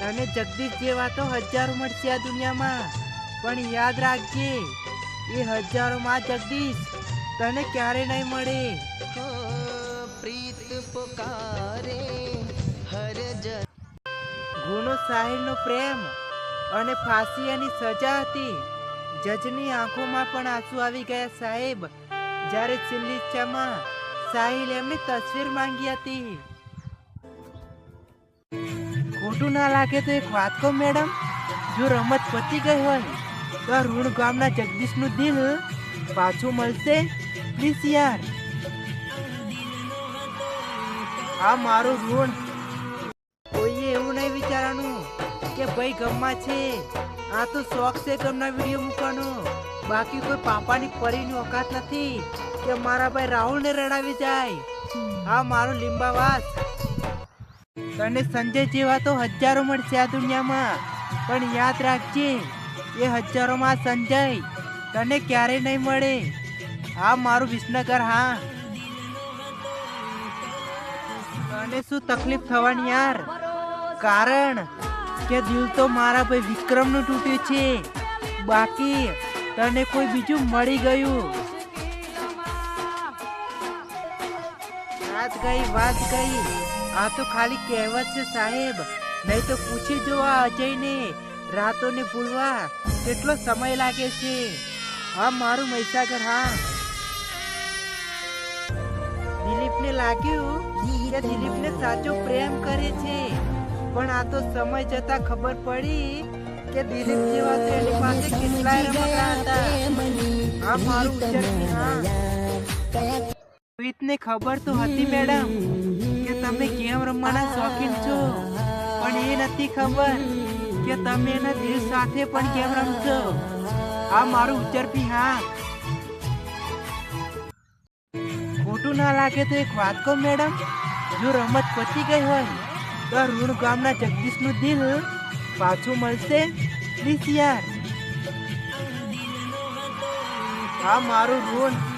તને જગદીશ જેવા તો હજારો મળશે આ દુનિયામાં. પણ યાદ રાખજે એ હજારોમાં જગદીશ તને ક્યારે નહીં મળે. પ્રીત પુકારે હર ગુનો સાહિલનો પ્રેમ અને ફાંસી એની સજા હતી. જજની આંખોમાં પણ આંસુ આવી ગયા સાહેબ. જ્યારે છેલ્લી ઈચ્છામાં સાહિલ એમની તસવીર માંગી હતી. ખોટું ના લાગે તો એક વાત કહો, મેડમ. જો રમત પતી ગઈ હોય, તો આ ઋણ ગામના જગદીશનું દિલ પાછું મળશે. પ્લીઝ યાર. આ મારું ઋણ. કોઈએ એવું નહીં વિચારવાનું કે ભાઈ ગમમાં છે. આ તો શોખ છે ગમના વીડિયો મૂકવાનો. બાકી કોઈ પાપાની પરીની ઓકાત નથી કે મારા ભાઈ રાહુલને રડાવી જાય. આ મારો લીંબાવાસ. તને સંજય જેવા તો હજારો મળશે આ દુનિયામાં. પણ યાદ રાખજે, એ હજારોમાં સંજય તને ક્યારેય નહીં મળે. હા, મારું વિસનગર, હા. તને શું તકલીફ થવાની યાર? કારણ કે દિલ તો મારા ભાઈ વિક્રમનું તૂટ્યું છે. બાકી તને કોઈ બીજું મળી ગયું. વાત ગઈ વાત ગઈ. આ તો ખાલી કહેવત છે સાહેબ. નહીં તો પૂછી જો આ અજયને, રાતોને ભૂલવા. કેટલો સમય લાગે છે? હા, મારું મહીસાગર, હા. દિલીપને લાગ્યું કે દિલીપને સાચો પ્રેમ કરે છે. પણ આ તો સમય જતા ખબર પડી કે દિલીપ જેવા તો પાસે કેટલાય રમકડા હતા. આ મારું ઉજ્જડ હા. રોહિતને ખબર તો હતી, મેડમ, કે તમે ગેમ રમવાના શોખીન છો? પણ એ નથી ખબર કે તમે એના દિલ સાથે પણ ગેમ રમશો? આ મારું ઉજ્જરપી હા. ખોટું ના લાગે તો એક વાત કહું, મેડમ, જો રમત પતી ગઈ હોય, તો ઋણ ગામના જગદીશનું દિલ પાછું મળશે, પ્લીઝ યાર. આ મારું ઋણ